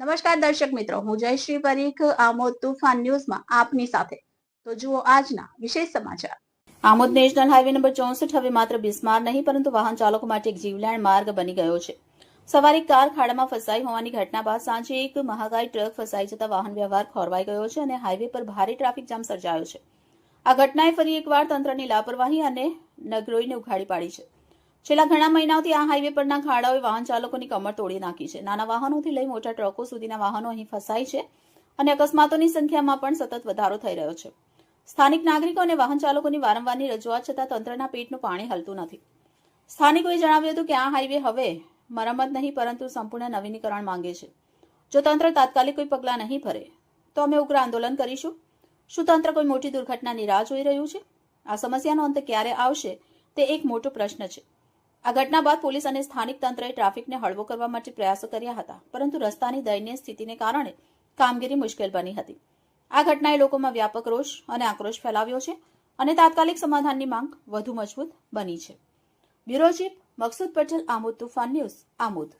નમસ્કાર દર્શક મિત્રો, હું જયશ્રી પરીખ, આમોદ તુફાન ન્યૂઝમાં આપની સાથે. તો જુઓ આજના વિશેષ સમાચાર. આમોદ નેશનલ હાઈવે નંબર ચોસઠ હવે માત્ર બિસ્માર નહીં, પરંતુ વાહન ચાલકો માટે એક જીવલેણ માર્ગ બની ગયો છે. સવારે કાર ખાડામાં ફસાઈ હોવાની ઘટના બાદ સાંજે એક મહાગાઈ ટ્રક ફસાઈ જતા વાહન વ્યવહાર ખોરવાઈ ગયો છે અને હાઈવે પર ભારે ટ્રાફિક જામ સર્જાયો છે. આ ઘટનાએ ફરી એકવાર તંત્રની લાપરવાહી અને નગરોઈને ઉઘાડી પાડી છે. છેલ્લા ઘણા મહિનાઓથી આ હાઈવે પરના ખાડાઓએ વાહન ચાલકોની કમર તોડી નાખી છે. નાના વાહનોથી લઈ મોટા ટ્રકો સુધીના વાહનો અહીં ફસાય છે અને અકસ્માતોની સંખ્યામાં પણ સતત વધારો થઈ રહ્યો છે. સ્થાનિક નાગરિકો અને વાહન ચાલકોની વારંવારની રજૂઆત છતાં તંત્રના પેટનું પાણી હલતું નથી. સ્થાનિકોએ જણાવ્યું હતું કે આ હાઈવે હવે મરમત નહીં પરંતુ સંપૂર્ણ નવીનીકરણ માંગે છે. જો તંત્ર તાત્કાલિક કોઈ પગલાં નહીં ભરે, તો અમે ઉગ્ર આંદોલન કરીશું. શું તંત્ર કોઈ મોટી દુર્ઘટનાની રાહ જોઈ રહ્યું છે? આ સમસ્યાનો અંત ક્યારે આવશે, તે એક મોટો પ્રશ્ન છે. આ ઘટના બાદ પોલીસ અને સ્થાનિક તંત્રએ ટ્રાફિકને હળવો કરવા માટે પ્રયાસો કર્યા હતા, પરંતુ રસ્તાની દયનીય સ્થિતિને કારણે કામગીરી મુશ્કેલ બની હતી. આ ઘટનાએ લોકોમાં વ્યાપક રોષ અને આક્રોશ ફેલાવ્યો છે અને તાત્કાલિક સમાધાનની માંગ વધુ મજબૂત બની છે. Bureau chief Maqsood Patel, Amod Toofan news, Amod.